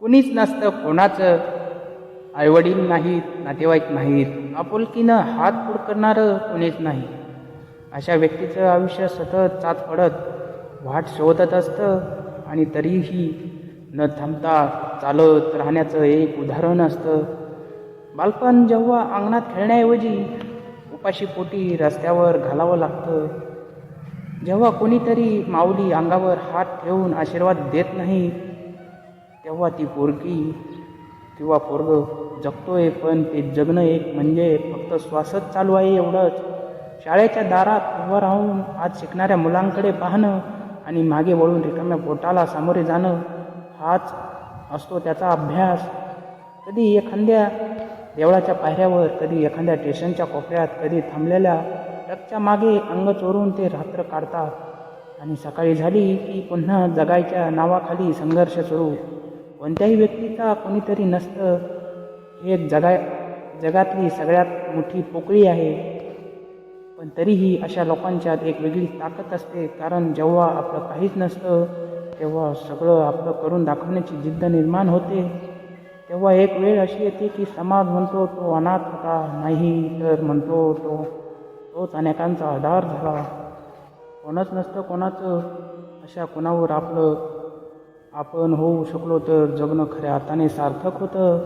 कुणीच नसतं कोणाचं? आईवडील नाहीत नातेवाईक नाहीत. आपुलकीनं हात पुढ करणारं कोणीच नाही. अशा व्यक्तीचं आयुष्य सतत चात पडत वाट शोधत असतं आणि तरीही न थांबता चालत राहण्याचं एक उदाहरण असतं. बालपण जेव्हा अंगणात खेळण्याऐवजी उपाशी पोटी रस्त्यावर घालावं लागतं. जेव्हा कोणीतरी माऊली अंगावर हात ठेवून आशीर्वाद देत नाही तेव्हा ती पोरगी किंवा पोरग जगतोय पण ते जगणं एक म्हणजे फक्त श्वासच चालू आहे एवढंच. शाळेच्या दारात उभं राहून आज शिकणाऱ्या मुलांकडे पाहणं आणि मागे वळून रिकाम्या पोटाला सामोरे जाणं हाच असतो त्याचा अभ्यास. कधी एखाद्या देवळाच्या पायऱ्यावर कधी एखाद्या स्टेशनच्या कोपऱ्यात कधी थांबलेल्या ट्रकच्या मागे अंग चोरून ते रात्र काढतात. आणि सकाळी झाली की पुन्हा जगायच्या नावाखाली संघर्ष सुरू. कोणत्याही व्यक्तीचा कोणीतरी नसतं. हे एक जगा जगातली सगळ्यात मोठी पोकळी आहे. पण तरीही अशा लोकांच्यात एक वेगळी ताकद असते. कारण जेव्हा आपलं काहीच नसतं तेव्हा सगळं आपलं करून दाखवण्याची जिद्द निर्माण होते. तेव्हा एक वेळ अशी येते की समाज म्हणतो तो अनाथ होता. नाही तर म्हणतो तो तोच अनेकांचा आधार झाला. कोणच नसतं कोणाचं. अशा कोणावर आपलं आपण होऊ शकलो तर जगणं खऱ्या अर्थाने सार्थक होतं.